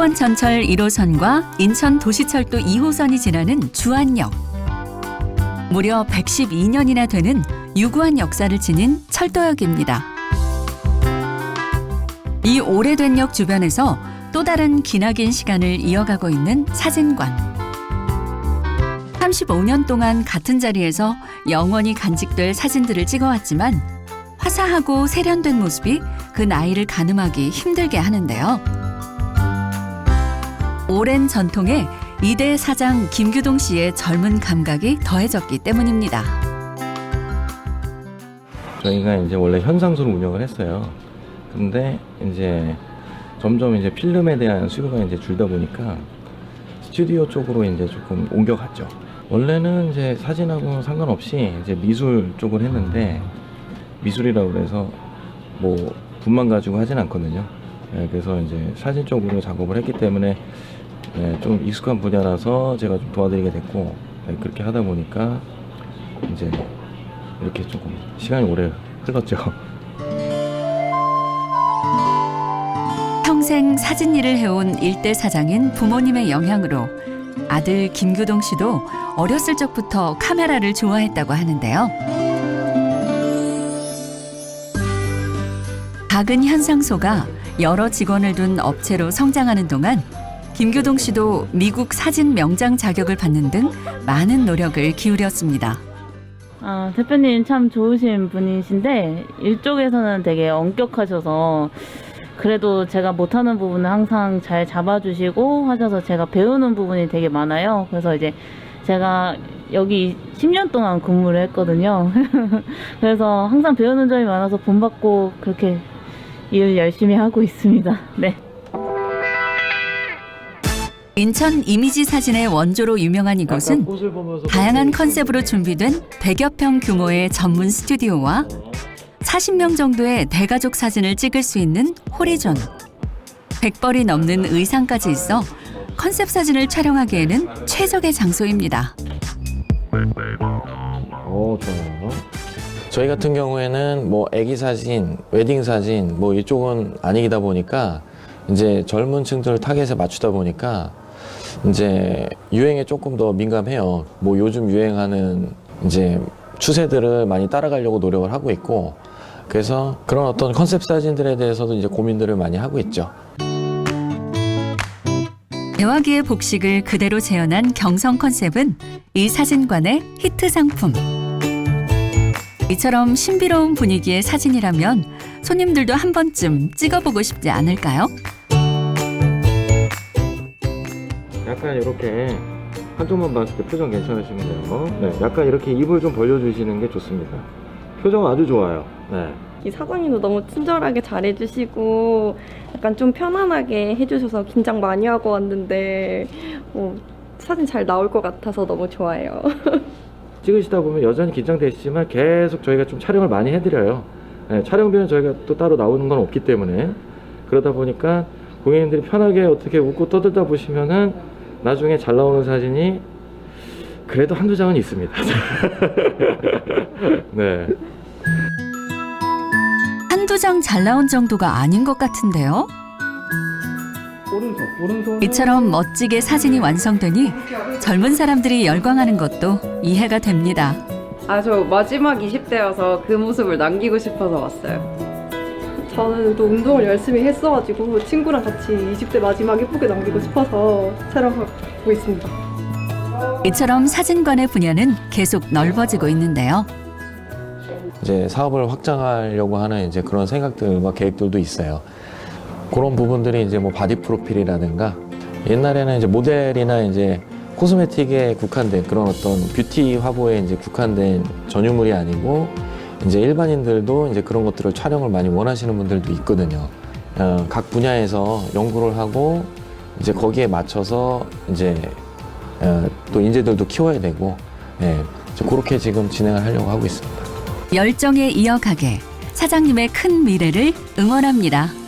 수도권 전철 1호선과 인천 도시철도 2호선이 지나는 주안역. 무려 112년이나 되는 유구한 역사를 지닌 철도역입니다. 이 오래된 역 주변에서 또 다른 기나긴 시간을 이어가고 있는 사진관. 35년 동안 같은 자리에서 영원히 간직될 사진들을 찍어왔지만 화사하고 세련된 모습이 그 나이를 가늠하기 힘들게 하는데요. 오랜 전통에 이대 사장 김규동 씨의 젊은 감각이 더해졌기 때문입니다. 저희가 이제 원래 현상소를 운영을 했어요. 근데 이제 점점 이제 필름에 대한 수요가 이제 줄다 보니까 스튜디오 쪽으로 이제 조금 옮겨갔죠. 원래는 이제 사진하고 상관없이 이제 미술 쪽을 했는데 미술이라고 그래서 뭐 분만 가지고 하진 않거든요. 예, 그래서 이제 사진 쪽으로 작업을 했기 때문에 예, 좀 익숙한 분야라서 제가 좀 도와드리게 됐고 예, 그렇게 하다 보니까 이제 이렇게 조금 시간이 오래 흘렀죠. 평생 사진 일을 해온 일대 사장인 부모님의 영향으로 아들 김규동 씨도 어렸을 적부터 카메라를 좋아했다고 하는데요. 작은 현상소가 여러 직원을 둔 업체로 성장하는 동안 김규동 씨도 미국 사진 명장 자격을 받는 등 많은 노력을 기울였습니다. 아, 대표님 참 좋으신 분이신데 일쪽에서는 되게 엄격하셔서 그래도 제가 못하는 부분은 항상 잘 잡아주시고 하셔서 제가 배우는 부분이 되게 많아요. 그래서 이제 제가 여기 10년 동안 근무를 했거든요. 그래서 항상 배우는 점이 많아서 본받고 그렇게 일 열심히 하고 있습니다. 네. 인천 이미지 사진의 원조로 유명한 이곳은 다양한 컨셉으로 준비된 100여 평 규모의 전문 스튜디오와 40명 정도의 대가족 사진을 찍을 수 있는 홀이존. 100벌이 넘는 의상까지 있어 컨셉 사진을 촬영하기에는 최적의 장소입니다. 어 좋아요. 저희 같은 경우에는 뭐 아기 사진, 웨딩 사진 뭐 이쪽은 아니다 보니까 이제 젊은 층들을 타겟에 맞추다 보니까 이제 유행에 조금 더 민감해요. 뭐 요즘 유행하는 이제 추세들을 많이 따라가려고 노력을 하고 있고 그래서 그런 어떤 컨셉 사진들에 대해서도 이제 고민들을 많이 하고 있죠. 대화기의 복식을 그대로 재현한 경성 컨셉은 이 사진관의 히트 상품. 이처럼 신비로운 분위기의 사진이라면 손님들도 한 번쯤 찍어보고 싶지 않을까요? 약간 이렇게 한쪽만 봤을 때 표정 괜찮으시면 돼요. 네, 약간 이렇게 입을 좀 벌려주시는 게 좋습니다. 표정 아주 좋아요. 네. 이 사장님도 너무 친절하게 잘해주시고 약간 좀 편안하게 해주셔서 긴장 많이 하고 왔는데 어, 사진 잘 나올 것 같아서 너무 좋아요. 찍으시다 보면 여전히 긴장되시지만 계속 저희가 좀 촬영을 많이 해드려요. 네, 촬영비는 저희가 또 따로 나오는 건 없기 때문에 그러다 보니까 고객님들이 편하게 어떻게 웃고 떠들다 보시면은 나중에 잘 나오는 사진이 그래도 한두 장은 있습니다. 네. 한두 장 잘 나온 정도가 아닌 것 같은데요. 이처럼 멋지게 사진이 완성되니 젊은 사람들이 열광하는 것도 이해가 됩니다. 아, 저 마지막 20대여서 그 모습을 남기고 싶어서 왔어요. 저는 또 운동을 열심히 했어가지고 친구랑 같이 20대 마지막 예쁘게 남기고 싶어서 촬영하고 있습니다. 이처럼 사진관의 분야는 계속 넓어지고 있는데요. 이제 사업을 확장하려고 하는 이제 그런 생각들과 계획들도 있어요. 그런 부분들이 이제 뭐 바디 프로필이라든가 옛날에는 이제 모델이나 이제 코스메틱에 국한된 그런 어떤 뷰티 화보에 이제 국한된 전유물이 아니고 이제 일반인들도 이제 그런 것들을 촬영을 많이 원하시는 분들도 있거든요. 어, 각 분야에서 연구를 하고 이제 거기에 맞춰서 이제 어, 또 인재들도 키워야 되고 예, 그렇게 지금 진행을 하려고 하고 있습니다. 열정에 이어가게 사장님의 큰 미래를 응원합니다.